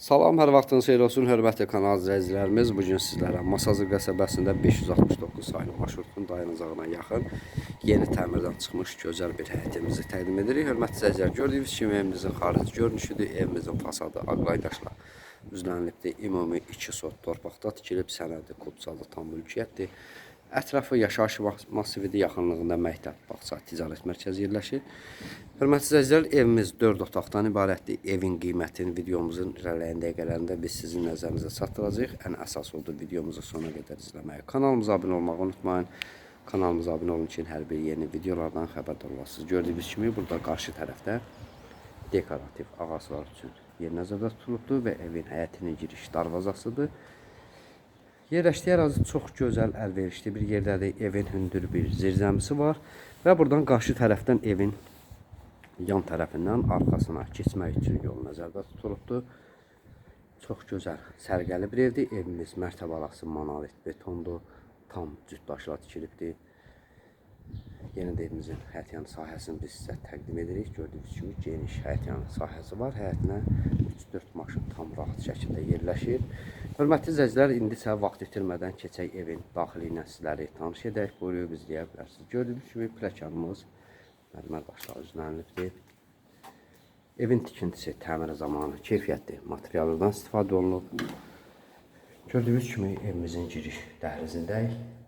Salam, hər vaxtınız xeyir olsun, hörmətli kanal izləyicilərimiz. Bu gün sizlərə Masazır qəsəbəsində 569 saylı marşrutun dayanacağına yaxın yeni təmirdən çıxmış gözəl bir həyətimizi təqdim edirik. Hörmətli izləyicilər, gördüyünüz kimi evimizin xarici görünüşüdür. Evimizin fasadı ağlaydaşla üzlənilibdir. Ümumi 2 sot torpaqda tikilib, sənədi, kubsalı tam mülkiyyətdir. Ətrafı yaşayış massividir, yaxınlığında məktəb, bağça, ticarət mərkəzi yerləşir. Hörmətli izləyicilər, evimiz 4 otaqdan ibarətdir. Evin qiymətini videomuzun irəliləyən dəqiqələrində biz sizin nəzərinizə çatdıracağıq. Ən əsas odur videomuzu sona qədər izləməyi. Kanalımıza abunə olmağı unutmayın. Kanalımıza abunə olun ki, hər bir yeni videolardan xəbərdar olasınız. Gördüyünüz kimi burada qarşı tərəfdə dekorativ ağaclar üçün yer nəzərdə tutulubdur və evin həyətinin giriş darvazasıdır. Yerləşdiyi ərazi çox gözəl, əlverişli bir yerdədir. Evin hündür bir zirzəmisi var və buradan qarşı tərəfdən evin yan tərəfindən arxasına keçmək üçün yol nəzərdə tutulubdur. Çox gözəl, sərgəli bir evdir. Evimiz mərtəbəsi monolit betondur. Tam cütdaşla tikilibdir. Yeni də evimizin həyətyan sahəsini biz sizə təqdim edirik. Gördüyünüz kimi geniş həyətyan sahəsi var. Həyətinə 3-4 maşın tam rahat şəkildə yerləşir. Hörmətli izləyicilər, indi isə vaxt itirmədən keçək evin daxili ilə sizləri tanış edək. Buyurub izləyə bilərsiniz. Gördüyünüz kimi pləkanımız mərmər daşlar üzlənilibdir. Evin tikintisi təmiri zamanı keyfiyyətli materiallardan istifadə olunub. Gördüyünüz kimi evimizin giriş dəhlizindəyik.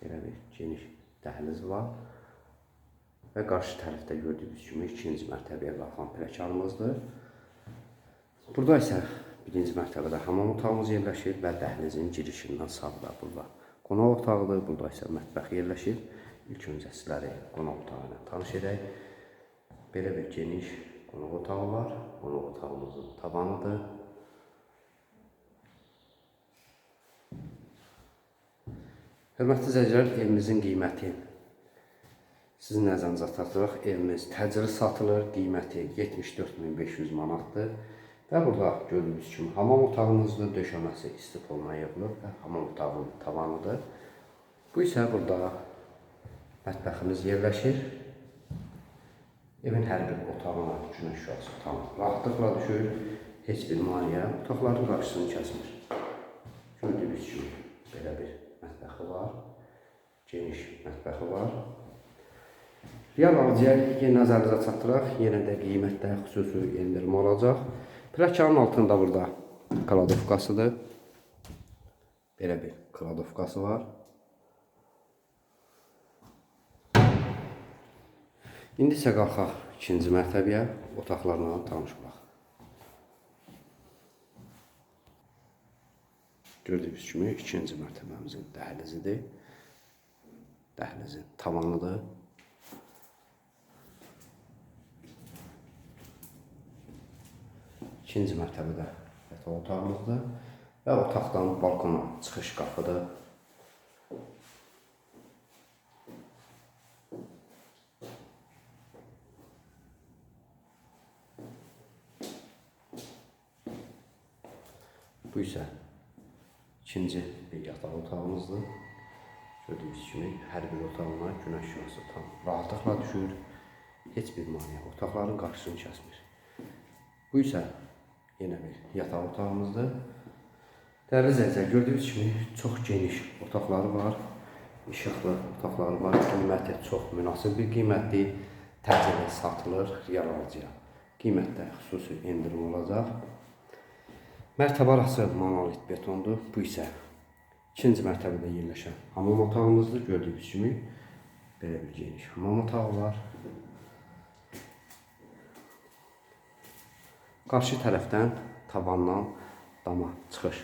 Belə bir geniş dəhliz var. Və qarşı tərəfdə gördüyünüz kimi ikinci mərtəbəyə qalxan pləkanımızdır. Burada isə birinci mərtəbədə hamam otağımız yerləşir və dəhlizin girişindən sağda burada qonaq otağıdır. Burada isə mətbəx yerləşir. İlk öncə sizləri qonaq otağı ilə tanış edək. Belə bir geniş qonaq otağı var. Qonaq otağımızın tavanıdır. Hörmətli izləyicilər, evimizin qiyməti sizin nəzərinizə çatdıraq. Evimiz təcili satılır, qiyməti 74500 manatdır. Və burada gördüyünüz kimi hamam otağımızdır, döşəməsi isti poluna yığılıb və hamam otağının tavanıdır. Bu isə burada mətbəximiz yerləşir. Evin hər bir otağına günəş şüası tam rahatlıqla düşür. Heç bir maneə otaqların qarşısını kəsmir. Gördüyünüz kimi belə bir mətbəxi var. Geniş mətbəxi var. Real alıcıya nəzərinizə çatdıraq. Yenə də qiymətdə xüsusi endirim olacaq. Plakanın altında burada kladovkasıdır. Belə bir kladovkası var. İndi isə qalxaq ikinci mərtəbəyə, otaqlarla tanış olaq. Gördüyünüz kimi ikinci mərtəbəmizin dəhlizidir. Dəhlizin tavanıdır. İkinci mərtəbədə yataq otağımızdır və otaqdan balkona çıxış qapıdır. Bu isə ikinci bir yataq otağımızdır. Gördüyünüz kimi hər bir otağına günəş şüası tam rahatlıqla düşür. Heç bir maneə otaqların qarşısını kəsmir. Bu isə yenə bir yataq otağımızdır. Dəyərli izləyicilər, gördüyünüz kimi çox geniş otaqları var. İşıqlı otaqları var. Qiyməti çox münasib bir qiymətdir. Təcili satılır real alıcıya. Qiymətdə xüsusi endirim olacaq. Mərtəbə arası monolit betondur. Bu isə ikinci mərtəbədə yerləşən hamam otağımızdır. Gördüyünüz kimi belə bir geniş hamam otağı var. Qarşı tərəfdən tavandan dama çıxış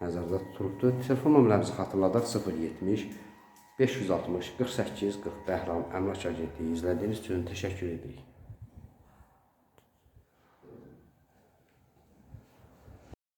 nəzərdə tutulubdur. Telefon nömrəmizi xatırladaq 070 560 48 40 Bəhram Əmlak Agentliyi izlədiyiniz üçün təşəkkür edirik.